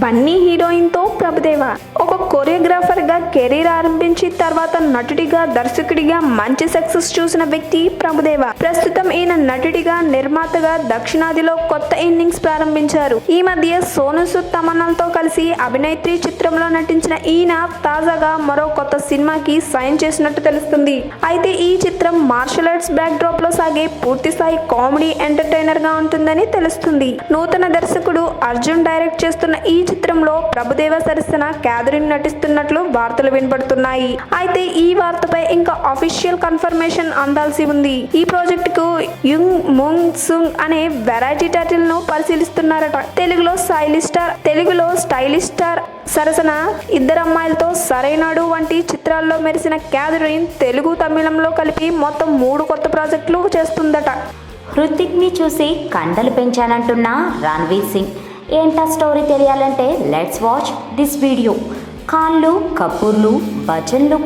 బన్నీ హీరోయిన్తో ప్రభుదేవా. ప్రభుదేవ ఒక కొరియోగ్రాఫర్గా కెరీర్ ఆరంభించి తర్వాత నటుడిగా దర్శకుడిగా మంచి సక్సెస్ చూసిన వ్యక్తి ప్రభుదేవ. ప్రస్తుతం ఈయన నటుడిగా నిర్మాతగా దక్షిణాదిలో కొత్త ఇన్నింగ్స్ ప్రారంభించారు. ఈ మధ్య సోను సుద్ తమన్నాలతో కలిసి అభినేత్రి చిత్రంలో నటించిన ఈయన తాజాగా మరో కొత్త సినిమాకి సైన్ చేసినట్టు తెలుస్తుంది. అయితే ఈ చిత్రం మార్షల్ ఆర్ట్స్ బ్యాక్ డ్రాప్లో సాగే పూర్తి స్థాయి కామెడీ ఎంటర్టైనర్గా ఉంటుందని తెలుస్తుంది. నూతన దర్శకుడు అర్జున్ డైరెక్ట్ చేస్తున్న ఈ చిత్రంలో ప్రభుదేవ సరసన క్యాథరిన్ నటిస్తున్నట్లు వార్తలు వినపడుతున్నాయి అయితే ఈ వార్తపై ఇంకా అఫీషియల్ కన్ఫర్మేషన్ అందాల్సి ఉంది. ఈ ప్రాజెక్ట్కు యుంగ్ ముంగ్ సుంగ్ అనే వెరైటీ టైటిల్ను పరిశీలిస్తున్నారట. తెలుగులో స్టైలిష్ స్టార్ తెలుగులో స్టైలిష్ స్టార్ సరసన ఇద్దరు అమ్మాయిలతో సరైనడు వంటి చిత్రాల్లో మెరిసిన క్యాథరిన్ తెలుగు తమిళంలో కలిపి మొత్తం మూడు కొత్త ప్రాజెక్టులు చేస్తుందట. హృతిక్ని చూసి కండలు పెంచానంటున్న రణ్వీర్ సింగ్. ఏంటా స్టోరీ తెలియాలంటే లెట్స్ వాచ్ దిస్ వీడియో కాళ్ళు కపూర్లు భజన్లు